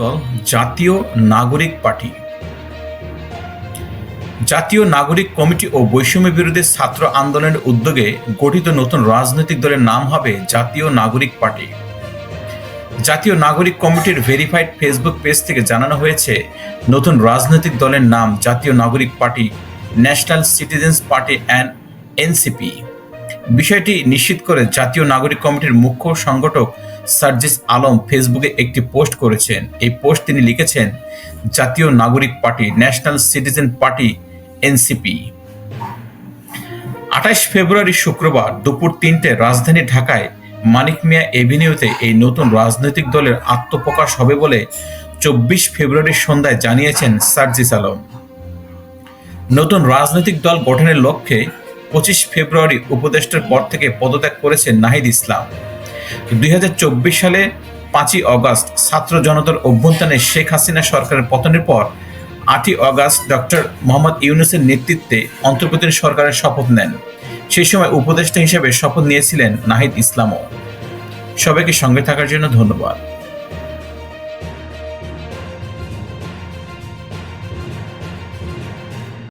দল জাতীয় নাগরিক পার্টি। জাতীয় নাগরিক কমিটি ও বৈষম্য বিরোধী ছাত্র আন্দোলনের উদ্যোগে গঠিত নতুন রাজনৈতিক দলের নাম হবে জাতীয় নাগরিক পার্টি। জাতীয় নাগরিক কমিটির ভেরিফাইড ফেসবুক পেজ থেকে জানানো হয়েছে, নতুন রাজনৈতিক দলের নাম জাতীয় নাগরিক party, national citizens party and NCP বিষয়টি নিশ্চিত করে জাতীয় নাগরিক কমিটির মুখ্য সংগঠক সার্জিস আলম ফেসবুকে একটি পোস্ট করেছেন। এই পোস্ট তিনি লিখেছেন, জাতীয় নাগরিক party, national citizen party, NCP. আঠাশ ফেব্রুয়ারি শুক্রবার দুপুর তিনটে রাজধানী ঢাকায় মানিক মিয়া এভিনিউতে এই নতুন রাজনৈতিক দলের আত্মপ্রকাশ হবে বলে চব্বিশ ফেব্রুয়ারির সন্ধ্যায় জানিয়েছেন সার্জিস আলম। নতুন রাজনৈতিক দল গঠনের লক্ষ্যে পঁচিশ ফেব্রুয়ারি উপদেষ্টার পর থেকে পদত্যাগ করেছেন নাহিদ ইসলাম। দুই হাজার চব্বিশ সালে পাঁচই অগস্ট ছাত্র জনতার অভ্যন্তরে শেখ হাসিনা সরকারের পতনের পর আটই অগস্ট ডক্টর মোহাম্মদ ইউনুসের নেতৃত্বে অন্তর্বর্তী সরকারের শপথ নেন। সেই সময় উপদেষ্টা হিসেবে শপথ নিয়েছিলেন নাহিদ ইসলামও। সবাইকে সঙ্গে থাকার জন্য ধন্যবাদ।